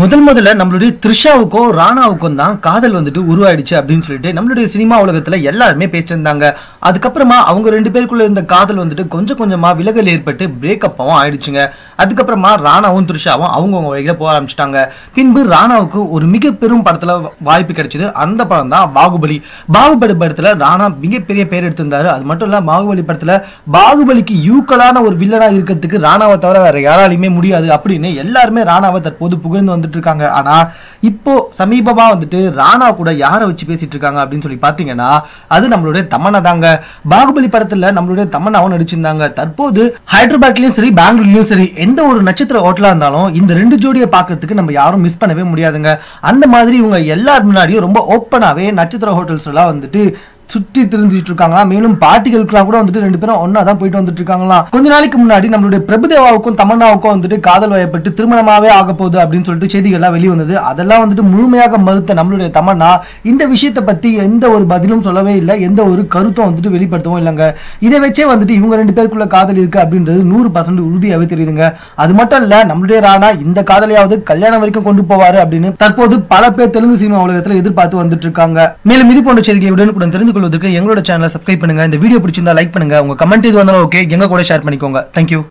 முதல் முதல்ல நம்மளுடைய த்ரிஷாவுக்கும் ராணாவுக்கும் தான் காதல் வந்துட்டு உருவாயிடுச்சு அப்படின்னு சொல்லிட்டு நம்மளுடைய சினிமா உலகத்துல எல்லாருமே பேசிட்டு இருந்தாங்க அதுக்கப்புறமா அவங்க ரெண்டு பேருக்குள்ள இருந்த காதல் வந்துட்டு கொஞ்சம் கொஞ்சமா விலகல் ஏற்பட்டு பிரேக்கப்பாவும் ஆயிடுச்சுங்க. அதுக்கப்புறமா ராணாவும் த்ரிஷாவும் அவங்கவுங்க வழியில போக ஆரம்பிச்சிட்டாங்க. பின்பு ராணாவுக்கு ஒரு மிக பெரும் படத்துல வாய்ப்பு கிடைச்சது அந்த படம் தான் பாகுபலி. பாகுபலி படத்துல ராணா மிகப்பெரிய பேர் எடுத்திருந்தாரு. அது மட்டும் இல்ல பாகுபலி படத்துல பாகுபலிக்கு யூக்கலான ஒரு வில்லனா இருக்கிறதுக்கு ராணாவை தவிர வேற யாராலையுமே முடியாது அப்படின்னு எல்லாருமே ராணாவை தற்போது புகழ்ந்து வந்துட்டு இருக்காங்க ஆனா இப்போ சமீபமா வந்துட்டு ராணா கூட யாரை வச்சு பேசிட்டு இருக்காங்க அப்படின்னு சொல்லி பாத்தீங்கன்னா அது நம்மளுடைய தமனா தாங்க. பாகுபலி படத்துல நம்மளுடைய தமனாவும் நடிச்சிருந்தாங்க. தற்போது ஹைதராபாத்லயும் சரி பெங்களூர்லயும் சரி எந்த ஒரு நட்சத்திர ஹோட்டலா இருந்தாலும் இந்த ரெண்டு ஜோடியை பார்க்கறதுக்கு நம்ம யாரும் மிஸ் பண்ணவே முடியாதுங்க. அந்த மாதிரி இவங்க எல்லார் முன்னாடியும் ரொம்ப ஓப்பனாவே நட்சத்திர ஹோட்டல்ஸ் எல்லாம் வந்துட்டு சுற்றி திரிஞ்சிட்டு இருக்காங்களா மேலும் பாட்டிகளுக்குலாம் கூட வந்துட்டு ரெண்டு பேரும் ஒன்னா தான் போயிட்டு வந்துட்டு இருக்காங்களாம் கொஞ்ச நாளைக்கு முன்னாடி நம்மளுடைய பிரபுதேவாவுக்கும் தமன்னாவுக்கும் வந்துட்டு காதல் வயப்பட்டு திருமணமாவே ஆக போகுது அப்படின்னு சொல்லிட்டு செய்திகள்லாம் வெளிவந்தது. அதெல்லாம் வந்துட்டு முழுமையாக மறுத்த நம்மளுடைய தமன்னா இந்த விஷயத்தை பத்தி எந்த ஒரு பதிலும் சொல்லவே இல்லை. எந்த ஒரு கருத்தும் வந்துட்டு வெளிப்படுத்தவும் இல்லைங்க. இதை வச்சே வந்துட்டு இவங்க ரெண்டு பேருக்குள்ள காதல் இருக்கு அப்படின்றது நூறு பர்சன்ட் உறுதியாகவே தெரியுதுங்க. அது மட்டும் இல்ல நம்மளுடைய ராணா இந்த காதலையாவது கல்யாணம் வரைக்கும் கொண்டு போவாரு அப்படின்னு தற்போது பல பேர் தெலுங்கு சினிமா உலகத்தில் எதிர்பார்த்து வந்துட்டு இருக்காங்க மேலும் இது போன்ற செய்திகளை உடனுக்குடன் தெரிஞ்சு கொள்வதற்கு எங்களோட சேனலை சப்ஸ்கிரைப் பண்ணுங்க. இந்த வீடியோ பிடிச்சிருந்தா லைக் பண்ணுங்க. உங்க கமெண்ட் இது வந்தாலும் ஓகே எங்க கூட ஷேர் பண்ணிக்கோங்க. தேங்க்யூ